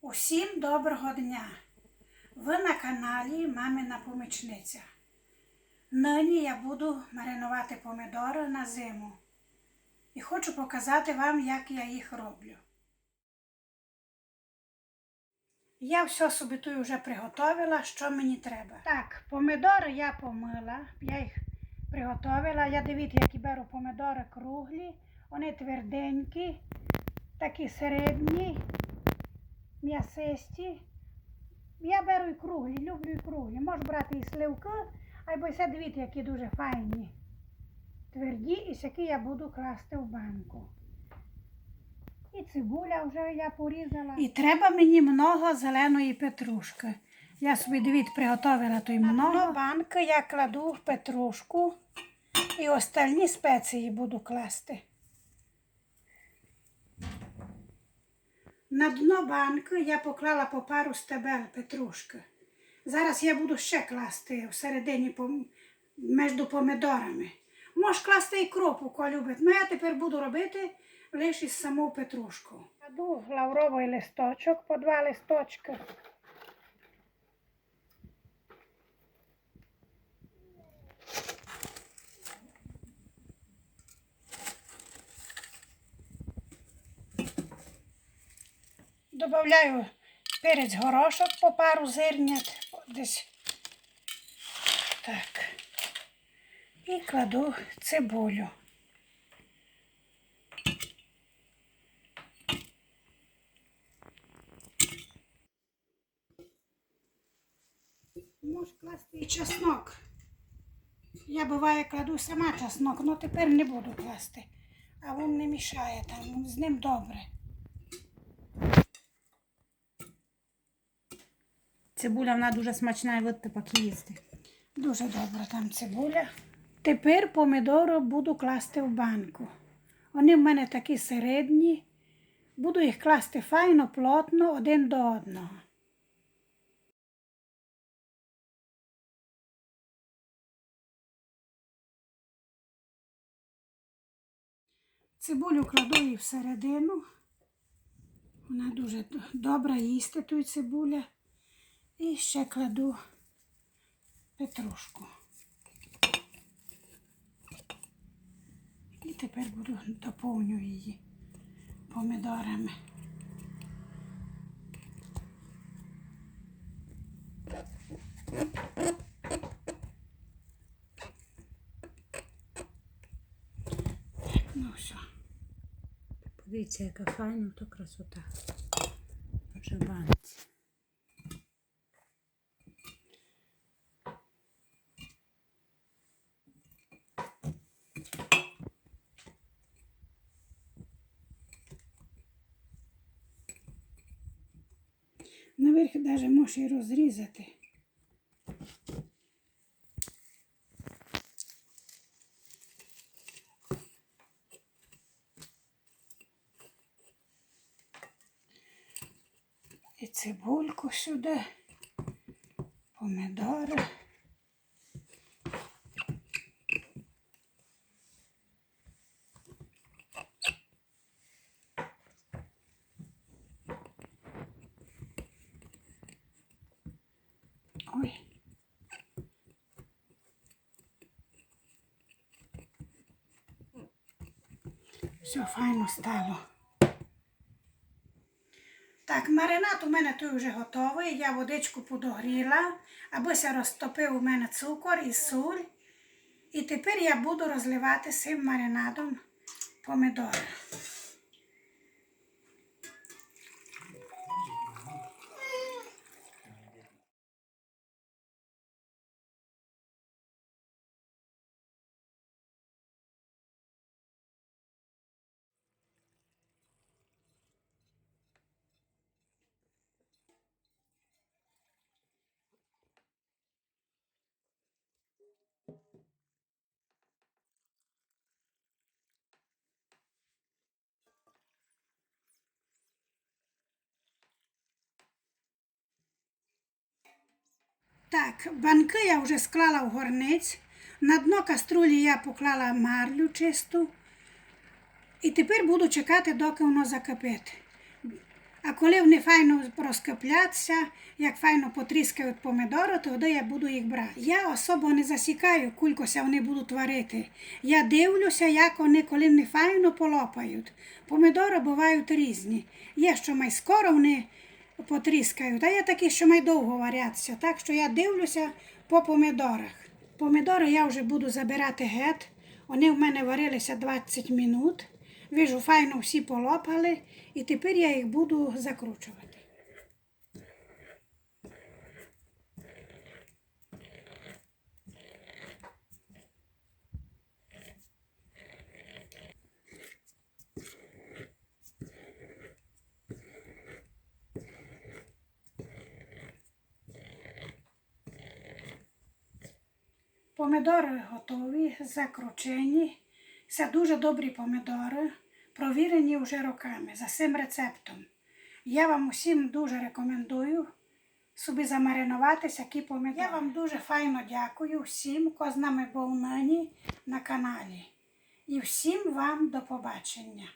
Усім доброго дня! Ви на каналі Мамина Помічниця. Нині я буду маринувати помідори на зиму. І хочу показати вам, як я їх роблю. Я все собі тут вже приготовила, що мені треба. Так, помідори я помила, я їх приготовила. Я дивіться, які беру помідори круглі, вони тверденькі, такі середні, м'ясисті. Я беру і круглі, люблю і круглі. Можу брати і сливки, або все дивіться, які дуже файні. Тверді, і сякі я буду класти в банку. І цибуля вже я порізала. І треба мені много зеленої петрушки. Я собі дивіться, приготувала той много. На банки я кладу в петрушку і остальні спеції буду класти. На дно банки я поклала по пару стебел петрушки. Зараз я буду ще класти всередині між помидорами. Можеш класти і кропу, коли любить. Ну я тепер буду робити лише саму петрушку. Кладу лавровий листочок по два листочки. Добавляю перець горошок по пару зернят. Десь так. І кладу цибулю. Можеш класти і чеснок. Я буває кладу сама чеснок, але тепер не буду класти. А він не мішає там, з ним добре. Цибуля вона дуже смачна і видите, поки їсти. Дуже добра там цибуля. Тепер помідори буду класти в банку. Вони в мене такі середні. Буду їх класти файно, плотно, один до одного. Цибулю кладу її всередину. Вона дуже добра їсти тут цибуля. І ще кладу петрушку. І тепер буду доповню її помідорами. Ну все. Подивіться, яка файна, то красота. Вже банці. Наверх навіть можеш і розрізати. І цибульку сюди, помидори. Все файно стало. Так, маринад у мене той вже готовий. Я водичку подогріла, абося розтопив у мене цукор і суль. І тепер я буду розливати цим маринадом помидори. Так, банки я вже склала в горниць. На дно каструлі я поклала марлю чисту. І тепер буду чекати, доки воно закипить. А коли вони файно розкипляться, як файно потріскають помидори, тоді я буду їх брати. Я особо не засікаю, кулькося вони будуть варити. Я дивлюся, як вони, коли вони файно полопають. Помидори бувають різні. Є, що май скоро вони потріскають, Та я такий, що май довго варяться. Так що я дивлюся по помідорах. Помідори я вже буду забирати геть. Вони в мене варилися 20 минут. Вижу, файно всі полопали, і тепер я їх буду закручувати. Помидори готові, закручені. Це дуже добрі помидори, провірені вже роками за цим рецептом. Я вам усім дуже рекомендую собі замаринуватися які помидори. Я вам дуже файно дякую всім, хто з нами був нині на каналі. І всім вам до побачення.